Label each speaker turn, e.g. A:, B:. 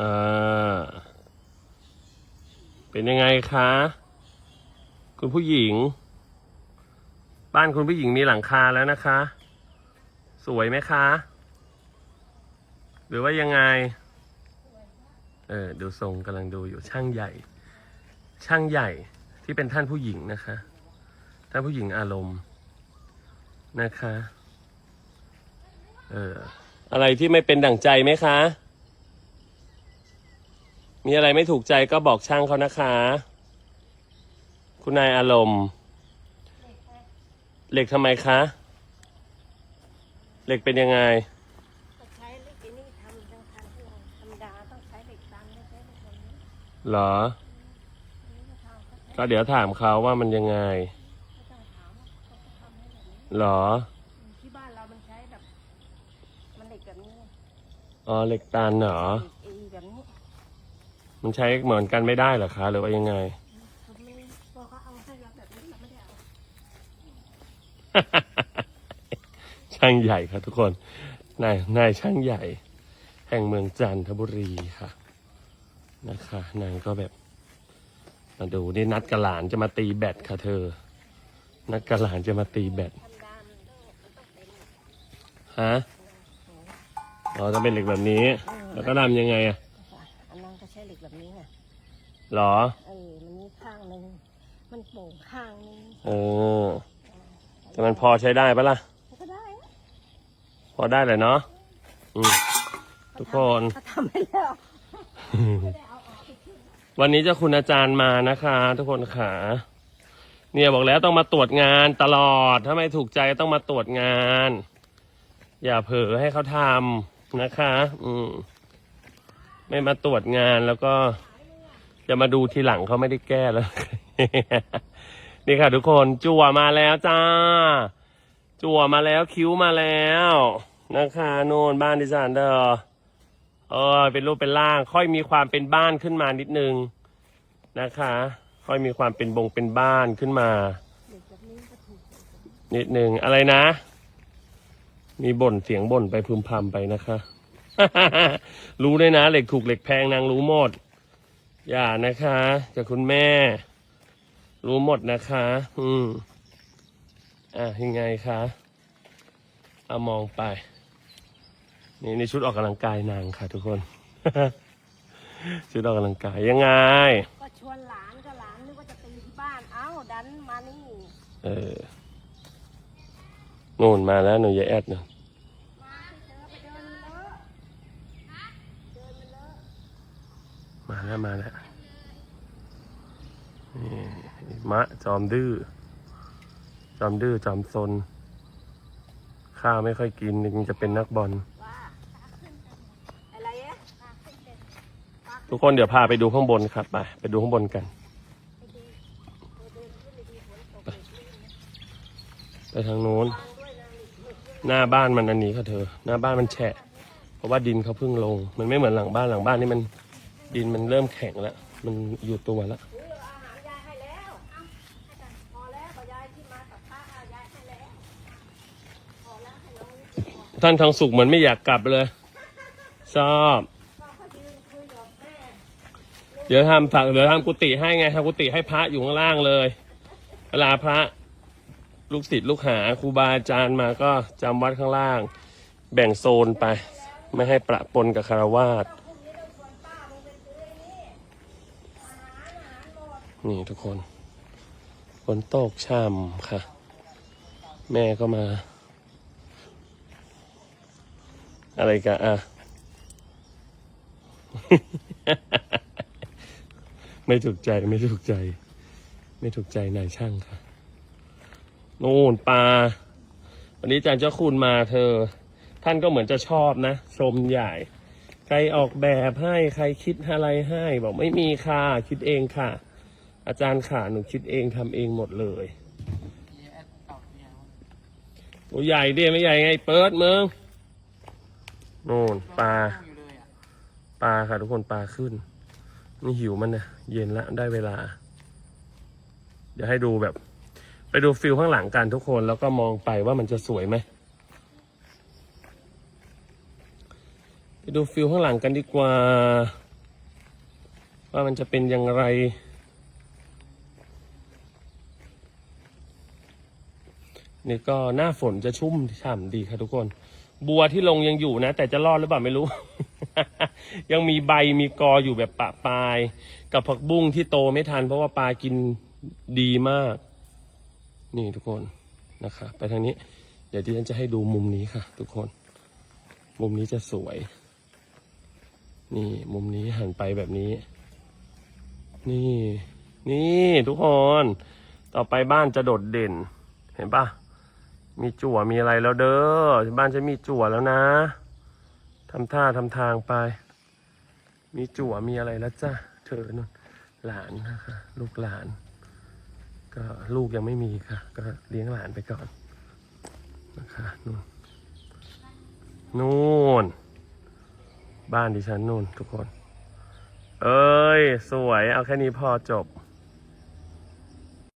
A: อ่า เป็นยังไงคะ คุณผู้หญิง บ้านคุณผู้หญิงมีหลังคาแล้วนะคะ สวยไหมคะ หรือว่ายังไง เออดูทรงกำลังดูอยู่ช่างใหญ่ ช่างใหญ่ที่เป็นท่านผู้หญิงนะคะ ท่านผู้หญิงอารมณ์นะคะ เออ อะไรที่ไม่เป็นดั่งใจไหมคะ มีอะไรไม่ถูกใจก็บอกช่างเขานะคะ คุณนายอารมณ์ เหล็กทำไมคะ เหล็กเป็นยังไง
B: ก็ใช้เหล็กไอ้นี่ทำทั้งคันที่เราธรรมดาต้องใช้เหล็กตันไม่ใช้เหล็กแบบนี้
A: เหรอ
B: นี่ก็ทำก็ใช้
A: ก็เดี๋ยวถามเขาว่ามันยังไง
B: ไม่ต้องถามว่าเขาจะทำให้แบบนี้
A: เหรอ
B: ที่บ้านเรามันใช้แบบ มันเหล็กแบบนี้
A: อ๋อเหล็กตันเหรอ
B: เหล็กไอ้แบบนี้
A: มันใช้เหมือนกันไม่ได้เหรอคะหรือว่ายังไง
B: เขาไม่พอเขาเอาให้เราแบบนี้เราไม่ได้เอา
A: ช่างใหญ่ครับทุกคนนายนายช่างใหญ่ แห่งเมืองจันทบุรีค่ะ นะคะนางก็แบบ มาดูนี่นัดกับหลานจะมาตีแบตค่ะเธอ นัดกับหลานจะมาตีแบต
B: ธรรมดามันต้องมันต้องเป็น
A: ฮะอ๋อต้องเป็นเหล็กแบบนี้ แล้วก็ทำยังไงอะ
B: อันนั้นก็ใช้ เหล็กแบบนี้ไง
A: หรอ
B: เออมันมีข้างหนึ่งมันโป่งข้างหนึง
A: เออแต่มันพอใช้ได้ปะล่ะ
B: มันก็ได้นะ
A: พอได้เลยเนาะอืม ทุกคน
B: เขาทำให้แล้ว
A: วันนี้เจ้าคุณอาจารย์มานะคะ ทุกคนขาเนี่ยบอกแล้วต้องมาตรวจงานตลอด ถ้าไม่ถูกใจต้องมาตรวจงาน อย่าเผลอให้เขาทำนะคะ อืม ไม่มาตรวจงานแล้วก็จะมาดูทีหลังเขาไม่ได้แก้แล้ว นี่ค่ะทุกคนจั่วมาแล้วจ้า จั่วมาแล้วคิ้วมาแล้วนะคะโน่นบ้านดิฉันเด้อเออเป็นรูปเป็นร่าง ค่อยมีความเป็นบ้านขึ้นมานิดนึงนะคะ ค่อยมีความเป็นบงเป็นบ้านขึ้นมา
B: นิ
A: ดนึงอะไรนะ มีบ่นเสียงบ่นไปพึมพำไปนะคะ รู้ด้วยนะเหล็กถูกเหล็กแพงนางรู้หมด อย่านะคะกับคุณแม่ รู้หมดนะคะ อืมอะยังไงคะเอามองไป นี่ในชุดออกกำลังกายนางค่ะ ทุกคน ชุดออกกำลังกายยังไง
B: ก็ชวนหลานก็หลานนึกว่าจะตีที่บ้าน เอ้าดันมานี่
A: เออนู่นมาแล้วหนูยายแอดเนอะ
B: มาเจอไปเดินเลอะเดินมันเลอะ
A: มาแล้วมาแล้วนี่มะจอมดื้อ จอมดื้อจอมซน ข้าไม่ค่อยกินยังจะเป็นนักบอล ทุกคนเดี๋ยวพาไปดูข้างบนครับไปไปดูข้างบนกัน ไปทางโน้น หน้าบ้านมันอันนี้ค่ะเธอ หน้าบ้านมันแฉะ เพราะว่าดินเขาเพิ่งลง มันไม่เหมือนหลังบ้านหลังบ้านนี่มัน ดินมันเริ่มแข็งแล้ว มันอยู่ตัวแล้ว
B: นี่เอาอาหารยายให้แล้วเอ้าให้กันพอแล้วก็ยายที่มากับพระเอายายให้แล้วพอแล้วให้น้องนี่พอ
A: ท่านทองสุขเหมือนไม่อยากกลับเลย ชอบ
B: ก็เขายืนคุยกับแม่
A: เดี๋ยวทำผักเดี๋ยวทำกุฏิให้ไงทำกุฏิให้พระอยู่ข้างล่างเลย เวลาพระลูกศิษย์ลูกหาครูบาอาจารย์มาก็จำวัดข้างล่าง แบ่งโซนไป ไม่ให้ประปนกับคารวาส นี่ทุกคนฝนตกช่ำค่ะ แม่ก็มา อะไรกันอะ ไม่ถูกใจไม่ถูกใจ ไม่ถูกใจนายช่างค่ะ นู่นปลา วันนี้อาจารย์เจ้าคุณมาเธอ ท่านก็เหมือนจะชอบนะชมใหญ่ ใครออกแบบให้ใครคิดอะไรให้ บอกไม่มีค่ะ คิดเองค่ะ อาจารย์ค่ะหนูคิดเองทำเองหมดเลยตัวใหญ่ดิไม่ใหญ่ไง เปิดมึงนู่นปลาปลาค่ะทุกคนปลาขึ้น นี่หิวมันนะเย็นแล้วได้เวลา เดี๋ยวให้ดูแบบ ไปดูฟิลข้างหลังกันทุกคนแล้วก็มองไปว่ามันจะสวยไหมไปดูฟิลข้างหลังกันดีกว่า ว่ามันจะเป็นอย่างไร นี่ก็หน้าฝนจะชุ่มฉ่ำดีครับทุกคน บัวที่ลงยังอยู่นะ แต่จะรอดหรือเปล่าไม่รู้ ยังมีใบมีกออยู่แบบปะปลาย กับผักบุ้งที่โตไม่ทัน เพราะว่าปลากินดีมาก นี่ทุกคนนะคะไปทางนี้ เดี๋ยวที่ฉันจะให้ดูมุมนี้ค่ะ ทุกคน มุมนี้จะสวย นี่มุมนี้หันไปแบบนี้ นี่ นี่ทุกคน ต่อไปบ้านจะโดดเด่น เห็นปะ มีจั่วมีอะไรแล้วเด้อบ้านจะมีจั่วแล้วนะทำท่าทำทางไป มีจั่วมีอะไรแล้วจ้ะเธอนู่นหลานนะคะลูกหลาน ก็ลูกยังไม่มีค่ะ ก็เลี้ยงหลานไปก่อนนะคะนู่นนู่น บ้านดิฉันนู่นทุกคน เอ้ย สวยเอาแค่นี้พอจบ